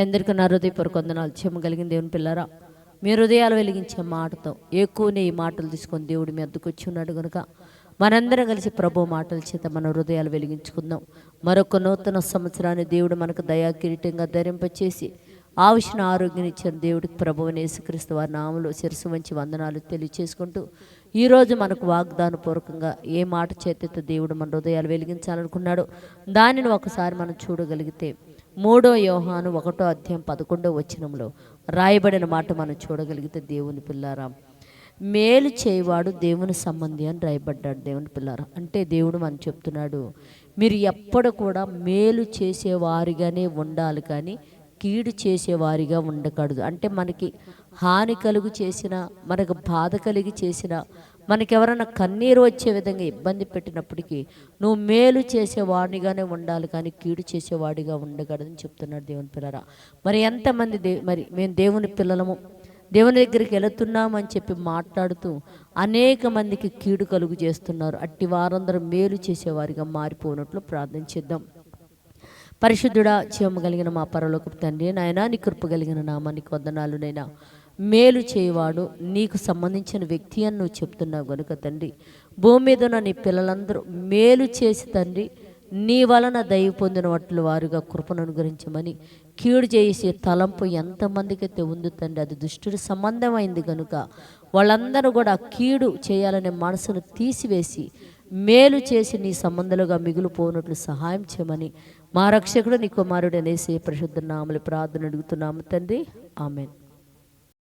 మీ అందరికీ నా హృదయపూర్వక వందనాలు. చెమ్మ కలిగిన దేవుని పిల్లరా మీ హృదయాలు వెలిగించే మాటతో ఎక్కువనే ఈ మాటలు తీసుకొని దేవుడు మీ అద్దకు వచ్చి ఉన్నాడు కనుక మనందరం కలిసి ప్రభు మాటల చేత మన హృదయాలు వెలిగించుకుందాం. మరొక నూతన సంవత్సరాన్ని దేవుడు మనకు దయా కిరీటంగా ధరింపచేసి ఆవిషణ ఆరోగ్యం ఇచ్చిన దేవుడికి ప్రభువుని యేసుక్రీస్తు వారి నామలో శిరసు మంచి వందనాలు తెలియచేసుకుంటూ ఈరోజు మనకు వాగ్దాన పూర్వకంగా ఏ మాట చేతితో దేవుడు మన హృదయాలు వెలిగించాలనుకున్నాడో దానిని ఒకసారి మనం చూడగలిగితే మూడో యోహాను ఒకటో అధ్యాయం పదకొండో వచనంలో రాయబడిన మాట మనం చూడగలిగితే దేవుని పిల్లారా మేలు చేయవాడు దేవుని సంబంధి అని రాయబడ్డాడు దేవుని పిల్లారా. అంటే దేవుడు మనం చెప్తున్నాడు మీరు ఎప్పుడు కూడా మేలు చేసేవారిగానే ఉండాలి కానీ కీడు చేసేవారిగా ఉండకూడదు. అంటే మనకి హాని కలుగు చేసిన మనకు బాధ కలిగి చేసిన మనకి ఎవరైనా కన్నీరు వచ్చే విధంగా ఇబ్బంది పెట్టినప్పటికీ నువ్వు మేలు చేసేవాడిగానే ఉండాలి కానీ కీడు చేసేవాడిగా ఉండకూడదని చెప్తున్నాడు దేవుని పిల్లరా. మరి ఎంతమంది దే మరి మేము దేవుని పిల్లలము. దేవుని దగ్గరికి వెళుతున్నామని చెప్పి మాట్లాడుతూ అనేక మందికి కీడు కలుగు చేస్తున్నారు. అట్టి వారందరూ మేలు చేసేవారిగా మారిపోయినట్లు ప్రార్థించిద్దాం పరిశుద్ధుడా జీవము కలిగిన మా పరలోకపు తండ్రి నాయన నీ కృప కలిగిన నామానికి వందనాలు నైనా. మేలు చేయవాడు నీకు సంబంధించిన వ్యక్తి అని నువ్వు చెప్తున్నావు కనుక తండ్రి భూమి మీద ఉన్న నీ పిల్లలందరూ మేలు చేసి తండ్రి నీ వలన దయ పొందిన వాటిలో వారుగా కృపను అనుగ్రహించమని కీడు చేసే తలంపు ఎంతమందికైతే ఉంది తండ్రి అది దుష్టుడి సంబంధమైంది కనుక వాళ్ళందరూ కూడా కీడు చేయాలనే మనసును తీసివేసి మేలు చేసి నీ సంబంధాలుగా మిగిలిపోనట్లు సహాయం చేయమని మా రక్షకుడు నీ కుమారుడు అనేసి పరిశుద్ధ నామలు ప్రార్థన అడుగుతున్నాము తండ్రి. ఆమెన్.